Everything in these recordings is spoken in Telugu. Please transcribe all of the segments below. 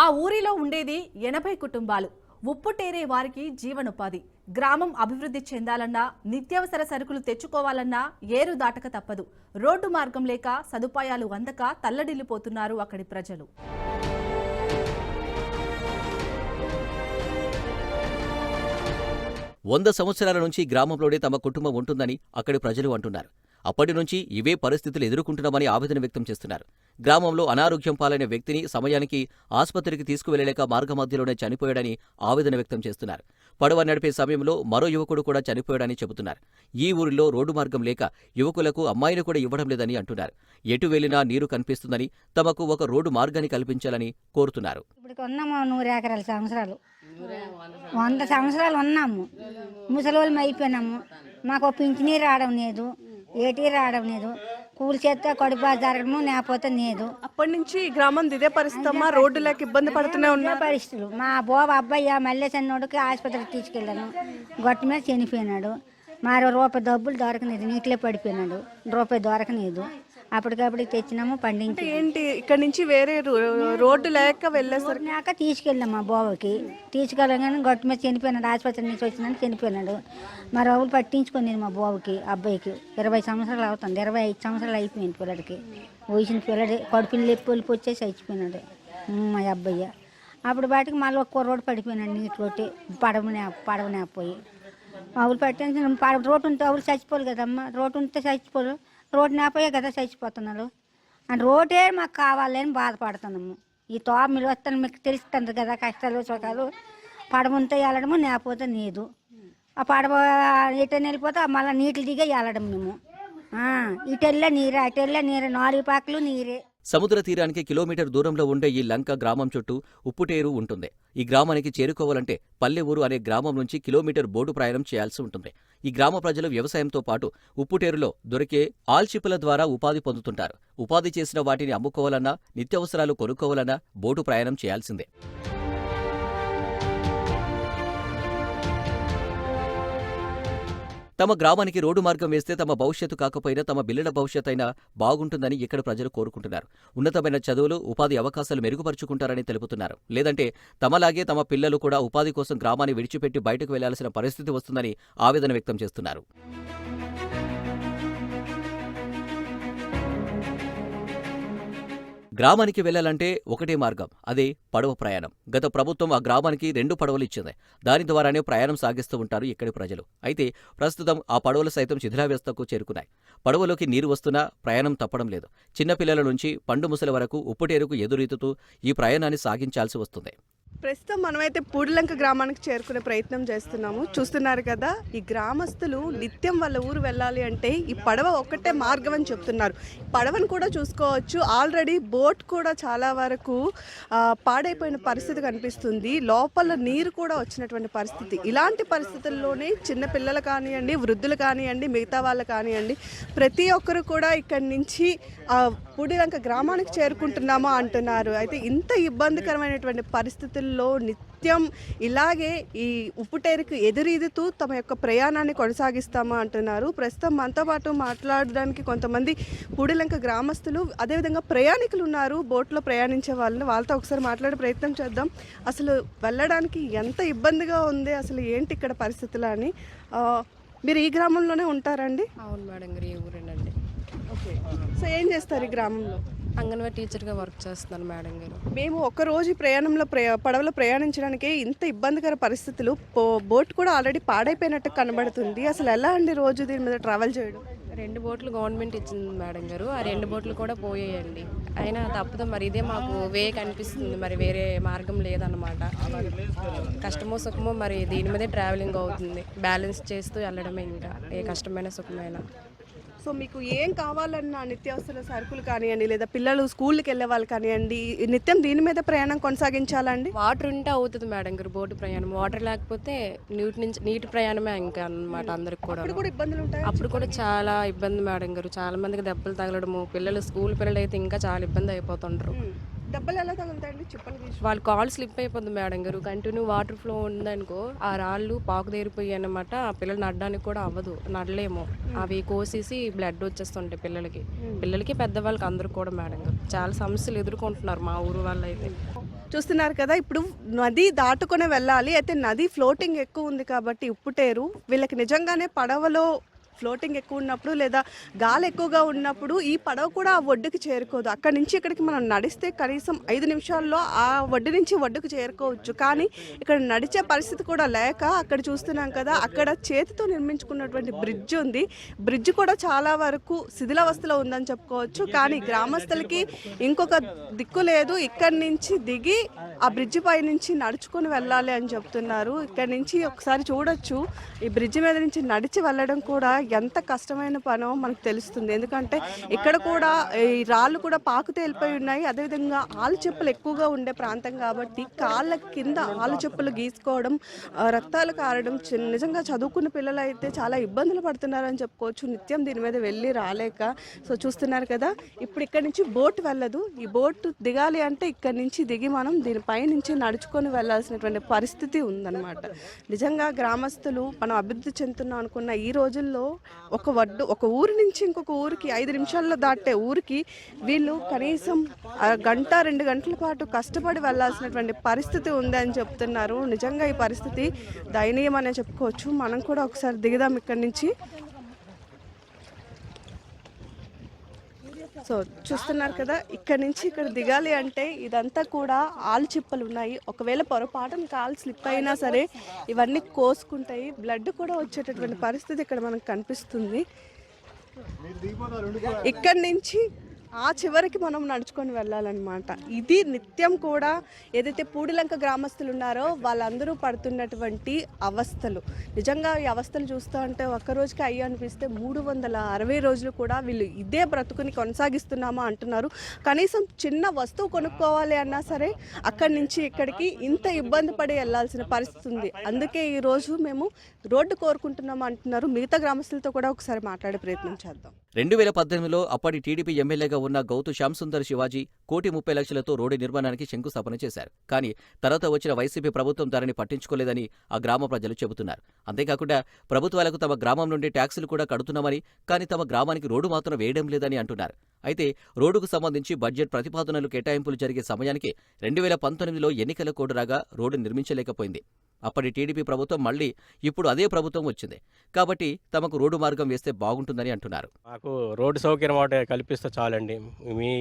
ఆ ఊరిలో ఉండేది ఎనభై కుటుంబాలు. ఉప్పుటేరే వారికి జీవనోపాధి. గ్రామం అభివృద్ధి చెందాలన్నా నిత్యావసర సరుకులు తెచ్చుకోవాలన్నా ఏరు దాటక తప్పదు. రోడ్డు మార్గం లేక సదుపాయాలు అందక తల్లడిల్లిపోతున్నారు అక్కడి ప్రజలు. వంద సంవత్సరాల నుంచి గ్రామంలోనే తమ కుటుంబం ఉంటుందని అక్కడి ప్రజలు అంటున్నారు. అప్పటి నుంచి ఇవే పరిస్థితులు ఎదుర్కొంటున్నామని ఆవేదన వ్యక్తం చేస్తున్నారు. గ్రామంలో అనారోగ్యం పాలైన వ్యక్తిని సమయానికి ఆసుపత్రికి తీసుకువెళ్ళలేక మార్గమధ్యలోనే చనిపోయాడని ఆవేదన వ్యక్తం చేస్తున్నారు. పడవ నడిపే సమయంలో మరో యువకుడు కూడా చనిపోయాడని చెబుతున్నారు. ఈ ఊరిలో రోడ్డు మార్గం లేక యువకులకు అమ్మాయిని కూడా ఇవ్వడం లేదని అంటున్నారు. ఎటు వెళ్ళినా నీరు కనిపిస్తుందని తమకు ఒక రోడ్డు మార్గాన్ని కల్పించాలని కోరుతున్నారు. ఎకరాల సంవత్సరాలు. వంద సంవత్సరాలు ఉన్నాము. ముసలోళ్ళం అయిపోయినాము. మాకు పింఛనీ రావడం లేదు ఏటీ రావడం లేదు. కూలి చేస్తే కడుపు జరగడము లేకపోతే లేదు అప్పటి నుంచి ఈ గ్రామం ఇదే పరిస్థితి అమ్మా. రోడ్డులకు ఇబ్బంది పడుతూనే ఉన్నా ఉన్న పరిస్థితులు. మా బాబు అబ్బాయి మళ్ళీ చిన్నోడికి ఆసుపత్రికి తీసుకెళ్ళాను. గొట్ట మీద చనిపోయినాడు. మరి రూపాయి డబ్బులు దొరకలేదు నీటిలో పడిపోయినాడు. రూపాయి దొరకలేదు అప్పటికప్పటికి తెచ్చినాము పండించి. ఏంటి? ఇక్కడ నుంచి వేరే రో- రోడ్డు లేక వెళ్ళేసరికి నాక తీసుకెళ్ళాం మా బావకి. తీసుకెళ్ళగానే గొట్ట మీద చనిపోయినాడు ఆసుపత్రి నుంచి వచ్చినాడు చనిపోయినాడు. మా రావులు పట్టించుకునేది మా బావకి అబ్బాయికి. ఇరవై సంవత్సరాలు అవుతుంది. ఇరవై ఐదు సంవత్సరాలు అయిపోయింది పిల్లడికి. వయసిన పిల్లడి కడుపులు లేపి ఒలిపి వచ్చేసి చచ్చిపోయినాడు. ఉమ్, మా అబ్బాయి అప్పుడు బాటికి మళ్ళీ ఒక్క రోడ్డు పడిపోయినాడు నీటిలోటి పడవనే పడవనే పోయి. ఆవులు పట్టించిన పడ రోడ్డు ఉంటే ఆవులు చచ్చిపోరు కదమ్మా. రోడ్డు ఉంటే చచ్చిపోరు. రోడ్డు నాపోయే కదా చచ్చిపోతున్నారు అండ్ రోడ్డే మాకు కావాలని బాధపడుతున్నాము. ఈ తోప మీరు వస్తాను మీకు తెలుస్తుంది కదా కష్టాలు సుఖాలు. పడవంతో వెళ్ళడము లేకపోతే నీదు. ఆ పడవ ఇటు వెళ్ళిపోతే మళ్ళీ నీటి దిగే వెళ్ళడం మేము. ఆ, ఇటు వెళ్ళే నీరే అటు వెళ్ళే నీరే నాలుగు పాకలు నీరే. సముద్ర తీరానికి కిలోమీటర్ దూరంలో ఉండే ఈ లంక గ్రామం చుట్టూ ఉప్పుటేరు ఉంటుంది. ఈ గ్రామానికి చేరుకోవాలంటే పల్లెవూరు అనే గ్రామం నుంచి కిలోమీటర్ బోటు ప్రయాణం చేయాల్సి ఉంటుంది. ఈ గ్రామ ప్రజలు వ్యవసాయంతో పాటు ఉప్పుటేరులో దొరికే ఆల్చిప్పుల ద్వారా ఉపాధి పొందుతుంటారు. ఉపాధి చేసిన వాటిని అమ్ముకోవాలన్నా నిత్యావసరాలు కొనుక్కోవాలన్నా బోటు ప్రయాణం చేయాల్సిందే. తమ గ్రామానికి రోడ్డు మార్గం వేస్తే తమ భవిష్యత్తు కాకపోయినా తమ బిల్లల భవిష్యత్ అయినా బాగుంటుందని ఇక్కడ ప్రజలు కోరుకుంటున్నారు. ఉన్నతమైన చదువులు ఉపాధి అవకాశాలు మెరుగుపరుచుకుంటారని తెలుపుతున్నారు. లేదంటే తమలాగే తమ పిల్లలు కూడా ఉపాధి కోసం గ్రామాన్ని విడిచిపెట్టి బయటకు వెళ్ళాల్సిన పరిస్థితి వస్తుందని ఆవేదన వ్యక్తం చేస్తున్నారు. గ్రామానికి వెళ్ళాలంటే ఒకటే మార్గం అదే పడవ ప్రయాణం. గత ప్రభుత్వం ఆ గ్రామానికి రెండు పడవలు ఇచ్చింది. దాని ద్వారానే ప్రయాణం సాగిస్తూ ఉంటారు ఇక్కడి ప్రజలు. అయితే ప్రస్తుతం ఆ పడవలు సైతం శిథిలావ్యవస్థకు చేరుకున్నాయి. పడవలోకి నీరు వస్తున్నా ప్రయాణం తప్పడం లేదు. చిన్నపిల్లల నుంచి పండు ముసలి వరకు ఉప్పుటేరుకు ఎదురీతుతూ ఈ ప్రయాణాన్ని సాగించాల్సి వస్తుంది. ప్రస్తుతం మనమైతే పూడిలంక గ్రామానికి చేరుకునే ప్రయత్నం చేస్తున్నాము. చూస్తున్నారు కదా ఈ గ్రామస్తులు నిత్యం వాళ్ళ ఊరు వెళ్ళాలి అంటే ఈ పడవ ఒక్కటే మార్గం అని చెప్తున్నారు. పడవను కూడా చూసుకోవచ్చు. ఆల్రెడీ బోట్ కూడా చాలా వరకు పాడైపోయిన పరిస్థితి కనిపిస్తుంది. లోపల నీరు కూడా వచ్చినటువంటి పరిస్థితి. ఇలాంటి పరిస్థితుల్లోనే చిన్న పిల్లలు కానివ్వండి వృద్ధులు కానివ్వండి మిగతా వాళ్ళు కానివ్వండి ప్రతి ఒక్కరు కూడా ఇక్కడి నుంచి పూడిలంక గ్రామానికి చేరుకుంటున్నామా అంటున్నారు. అయితే ఇంత ఇబ్బందికరమైనటువంటి పరిస్థితులు పరిస్థితుల్లో నిత్యం ఇలాగే ఈ ఉప్పుటేరుకు ఎదురీదుతూ తమ యొక్క ప్రయాణాన్ని కొనసాగిస్తామా అంటున్నారు. ప్రస్తుతం మనతో పాటు మాట్లాడడానికి కొంతమంది పూడిలంక గ్రామస్తులు అదేవిధంగా ప్రయాణికులు ఉన్నారు. బోట్లో ప్రయాణించే వాళ్ళని వాళ్ళతో ఒకసారి మాట్లాడే ప్రయత్నం చేద్దాం. అసలు వెళ్ళడానికి ఎంత ఇబ్బందిగా ఉంది అసలు ఏంటి ఇక్కడ పరిస్థితులు అని. మీరు ఈ గ్రామంలోనే ఉంటారండి అవును మేడం ఈ ఊరేనండి. ఓకే. సో ఏం చేస్తారు ఈ గ్రామంలో? అంగన్వాడీ టీచర్గా వర్క్ చేస్తున్నాను మేడం గారు. మేము ఒక రోజు ఈ ప్రయాణంలో ప్రయా పడవలో ప్రయాణించడానికి ఇంత ఇబ్బందికర పరిస్థితులు బోట్ కూడా ఆల్రెడీ పాడైపోయినట్టు కనబడుతుంది. అసలు ఎలా అండి రోజు దీని మీద ట్రావెల్ చేయడం? రెండు బోట్లు గవర్నమెంట్ ఇచ్చింది మేడం గారు. ఆ రెండు బోట్లు కూడా పోయాయండి. అయినా తప్పదు మరి ఇదే మాకు వే కనిపిస్తుంది. మరి వేరే మార్గం లేదన్నమాట. కష్టమో సుఖమో మరి దీని మీదే ట్రావెలింగ్ అవుతుంది. బ్యాలెన్స్ చేస్తూ వెళ్ళడమే ఇంకా. ఏ కష్టమైన సుఖమైన. సో మీకు ఏం కావాలన్నా నిత్యావసర సరుకులు కానివ్వండి లేదా పిల్లలు స్కూల్కి వెళ్ళే వాళ్ళు కానివ్వండి నిత్యం దీని మీద ప్రయాణం కొనసాగించాలండి? వాటర్ ఉంటే అవుతుంది మేడం గారు బోటు ప్రయాణం. వాటర్ లేకపోతే నీటి నుంచి నీటి ప్రయాణమే ఇంకా అన్నమాట అందరికి కూడా ఇప్పుడు కూడా ఇబ్బందులు ఉంటాయి? అప్పుడు కూడా చాలా ఇబ్బంది మేడం గారు చాలా మందికి దెబ్బలు తగలడము పిల్లలు స్కూల్ పిల్లలు అయితే ఇంకా చాలా ఇబ్బంది అయిపోతుంటారు దెబ్బలు ఎలా తగులుతాయండి? చెప్పలు తీసి. వాళ్ళ కాల్ స్లిప్ అయిపోతుంది మేడం గారు. కంటిన్యూ వాటర్ ఫ్లో ఉందనుకో ఆ రాళ్ళు పాకు దేరిపోయి అన్నమాట. ఆ పిల్లలు నడడానికి కూడా అవ్వదు. నడలేము. అవి కోసేసి బ్లడ్ వచ్చేస్తుంటాయి పిల్లలకి. పిల్లలకి పెద్దవాళ్ళకి అందరూ కూడా మేడం గారు. చాలా సమస్యలు ఎదుర్కొంటున్నారు మా ఊరు వాళ్ళు అయితే చూస్తున్నారు కదా ఇప్పుడు నది దాటుకొని వెళ్ళాలి. అయితే నది ఫ్లోటింగ్ ఎక్కువ ఉంది కాబట్టి ఉప్పుటేరు వీళ్ళకి నిజంగానే పడవలో ఫ్లోటింగ్ ఎక్కువ ఉన్నప్పుడు లేదా గాలి ఎక్కువగా ఉన్నప్పుడు ఈ పడవ కూడా ఆ ఒడ్డుకి చేరుకోదు. అక్కడి నుంచి ఇక్కడికి మనం నడిస్తే కనీసం ఐదు నిమిషాల్లో ఆ ఒడ్డు నుంచి ఒడ్డుకు చేరుకోవచ్చు. కానీ ఇక్కడ నడిచే పరిస్థితి కూడా లేక అక్కడ చూస్తున్నాం కదా అక్కడ చేతితో నిర్మించుకున్నటువంటి బ్రిడ్జ్ ఉంది. బ్రిడ్జ్ కూడా చాలా వరకు శిథిలావస్థలో ఉందని చెప్పుకోవచ్చు. కానీ గ్రామస్తులకి ఇంకొక దిక్కు లేదు. ఇక్కడి నుంచి దిగి ఆ బ్రిడ్జ్ పై నుంచి నడుచుకొని వెళ్ళాలి అని చెప్తున్నారు. ఇక్కడ నుంచి ఒకసారి చూడొచ్చు. ఈ బ్రిడ్జ్ మీద నుంచి నడిచి వెళ్ళడం కూడా ఎంత కష్టమైన పనో మనకు తెలుస్తుంది. ఎందుకంటే ఇక్కడ కూడా ఈ రాళ్ళు కూడా పాకు తేలిపోయి ఉన్నాయి. అదేవిధంగా ఆలు చెప్పులు ఎక్కువగా ఉండే ప్రాంతం కాబట్టి కాళ్ళ కింద ఆలు చెప్పులు గీసుకోవడం రక్తాలు కారడం చిన్న- నిజంగా చదువుకున్న పిల్లలు అయితే చాలా ఇబ్బందులు పడుతున్నారని చెప్పుకోవచ్చు. నిత్యం దీని మీద వెళ్ళి రాలేక సో చూస్తున్నారు కదా ఇప్పుడు ఇక్కడ నుంచి బోట్ వెళ్ళదు. ఈ బోట్ దిగాలి అంటే ఇక్కడ నుంచి దిగి మనం దీని పైనుంచి నడుచుకొని వెళ్ళాల్సినటువంటి పరిస్థితి ఉందన్నమాట. నిజంగా గ్రామస్తులు మనం అభివృద్ధి చెందుతున్నాం అనుకున్న ఈ రోజుల్లో ఒక వడ్డు ఒక ఊరి నుంచి ఇంకొక ఊరికి ఐదు నిమిషాల్లో దాటే ఊరికి వీళ్ళు కనీసం గంట రెండు గంటల పాటు కష్టపడి వెళ్ళాల్సినటువంటి పరిస్థితి ఉంది అని చెప్తున్నారు. నిజంగా ఈ పరిస్థితి దయనీయం అనే చెప్పుకోవచ్చు. మనం కూడా ఒకసారి దిగుదాం ఇక్కడి నుంచి. సో చూస్తున్నారు కదా ఇక్కడ నుంచి ఇక్కడ దిగాలి అంటే ఇదంతా కూడా ఆలు చిప్పలు ఉన్నాయి. ఒకవేళ పొరపాటున కాలు స్లిప్ అయినా సరే ఇవన్నీ కోసుకుంటాయి. బ్లడ్ కూడా వచ్చేటటువంటి పరిస్థితి ఇక్కడ మనకు కనిపిస్తుంది. ఇక్కడి నుంచి ఆ చివరికి మనం నడుచుకొని వెళ్ళాలన్నమాట. ఇది నిత్యం కూడా ఏదైతే పూడిలంక గ్రామస్తులు ఉన్నారో వాళ్ళందరూ పడుతున్నటువంటి అవస్థలు. నిజంగా ఈ అవస్థలు చూస్తూ ఉంటే ఒక్క రోజుకి అయ్యి అనిపిస్తే మూడు వందల అరవై రోజులు కూడా వీళ్ళు ఇదే బ్రతుకుని కొనసాగిస్తున్నామా అంటున్నారు. కనీసం చిన్న వస్తువు కొనుక్కోవాలి అన్నా సరే అక్కడి నుంచి ఇక్కడికి ఇంత ఇబ్బంది పడి వెళ్ళాల్సిన పరిస్థితి ఉంది. అందుకే ఈరోజు మేము రోడ్డు కోరుకుంటున్నాం అంటున్నారు. మిగతా గ్రామస్తులతో కూడా ఒకసారి మాట్లాడే ప్రయత్నం చేద్దాం. రెండు వేల పద్దెనిమిదిలో అప్పటి టీడీపీ ఎమ్మెల్యేగా ఉన్న గౌతు శ్యాంసుందర్ శివాజీ కోటి ముప్పై లక్షలతో రోడ్డు నిర్మాణానికి శంకుస్థాపన చేశారు. కానీ తర్వాత వచ్చిన వైసీపీ ప్రభుత్వం దానిని పట్టించుకోలేదని ఆ గ్రామ ప్రజలు చెబుతున్నారు. అంతేకాకుండా ప్రభుత్వాలకు తమ గ్రామం నుండి ట్యాక్సులు కూడా కడుతున్నామని కానీ తమ గ్రామానికి రోడ్డు మాత్రం వేయడం లేదని అంటున్నారు. అయితే రోడ్డుకు సంబంధించి బడ్జెట్ ప్రతిపాదనలు కేటాయింపులు జరిగే సమయానికి రెండు వేల పంతొమ్మిదిలో ఎన్నికల కోడ్ రాగా రోడ్డు నిర్మించలేకపోయింది. అప్పటి టీడీపీ ప్రభుత్వం మళ్ళీ ఇప్పుడు అదే ప్రభుత్వం వచ్చింది. కాబట్టి తమకు రోడ్డు మార్గం వేస్తే బాగుంటుందని అంటున్నారు. మాకు రోడ్డు సౌకర్యం ఒకటి కల్పిస్తే చాలండి. మీ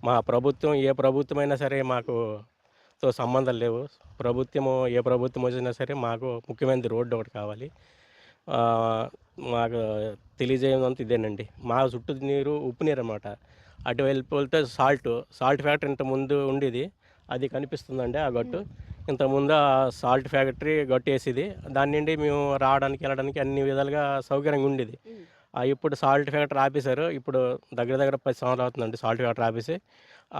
మా ప్రభుత్వం ఏ ప్రభుత్వమైనా సరే మాకు తో సంబంధం లేవు. ప్రభుత్వము ఏ ప్రభుత్వం వచ్చినా సరే మాకు ముఖ్యమైనది రోడ్డు ఒకటి కావాలి. మాకు తెలియజేయడంతా ఇదేనండి. మా చుట్టూ నీరు ఉప్పు నీరు అనమాట అటు వెళ్ళిపోతే సాల్ట్ సాల్ట్ ఫ్యాక్టరీ ఇంత ముందు ఉండేది. అది కనిపిస్తుందండి ఆ గట్టు. ఇంతకుముందు ఆ సాల్ట్ ఫ్యాక్టరీ గట్టు వేసేది దాని నుండి మేము రావడానికి వెళ్ళడానికి అన్ని విధాలుగా సౌకర్యంగా ఉండేది. ఇప్పుడు సాల్ట్ ఫ్యాక్టరీ ఆపేశారు. ఇప్పుడు దగ్గర దగ్గర పది సంవత్సరాలు అవుతుందండి సాల్ట్ ఫ్యాక్టరీ ఆపేసి.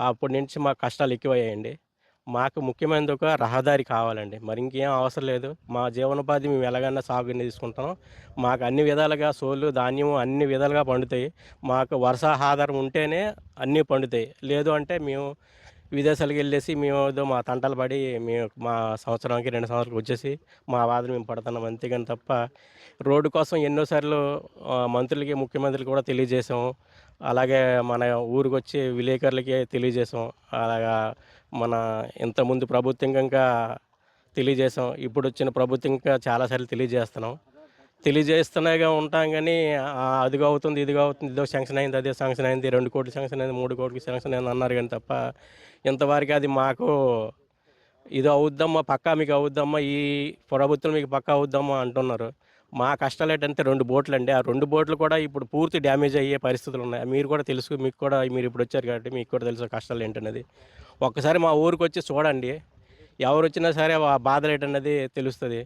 అప్పటి నుంచి మాకు కష్టాలు ఎక్కువయ్యాయండి. మాకు ముఖ్యమైనది ఒక రహదారి కావాలండి. మరి ఇంకేం అవసరం లేదు. మా జీవనోపాధి మేము ఎలాగైనా సాగు తీసుకుంటాం. మాకు అన్ని విధాలుగా సోలు ధాన్యం అన్ని విధాలుగా పండుతాయి. మాకు వర్ష ఆధారం ఉంటేనే అన్నీ పండుతాయి. లేదు అంటే మేము విదేశాలకు వెళ్ళేసి మేము ఏదో మా తంటలు పడి మేము మా సంవత్సరానికి రెండు సంవత్సరాలకు వచ్చేసి మా బాధను మేము పడుతున్నాం అంతేగాని తప్ప రోడ్డు కోసం ఎన్నోసార్లు మంత్రులకి ముఖ్యమంత్రులకి కూడా తెలియజేసాం అలాగే మన ఊరికి వచ్చి విలేకరులకి తెలియజేసాం అలాగా మన ఇంతకుముందు ప్రభుత్వం ఇంకా తెలియజేసాం ఇప్పుడు వచ్చిన ప్రభుత్వం ఇంకా చాలాసార్లు తెలియజేస్తున్నాం. తెలియజేస్తూనేగా ఉంటాం కానీ అదిగా అవుతుంది ఇదిగో అవుతుంది ఇదో శాంక్షన్ అయింది అదే శాంక్షన్ అయింది రెండు కోట్లు శాంక్షన్ అయింది మూడు కోట్లు శాంక్షన్ అయింది అన్నారు కానీ తప్ప ఇంతవరకు అది మాకు ఇది అవుద్దమ్మా పక్కా మీకు అవుద్దమ్మా ఈ ప్రభుత్వం మీకు పక్కా అవుద్దమ్మా అంటున్నారు. మా కష్టాలు ఏంటంటే రెండు బోట్లు అండి ఆ రెండు బోట్లు కూడా ఇప్పుడు పూర్తి డ్యామేజ్ అయ్యే పరిస్థితులు ఉన్నాయి. మీరు కూడా తెలుసు మీకు కూడా మీరు ఇప్పుడు వచ్చారు కాబట్టి మీకు కూడా తెలుసు కష్టాలు ఏంటన్నది ఒక్కసారి మా ఊరికి వచ్చి చూడండి. ఎవరు వచ్చినా సరే ఆ బాధలు ఏంటన్నది తెలుస్తుంది.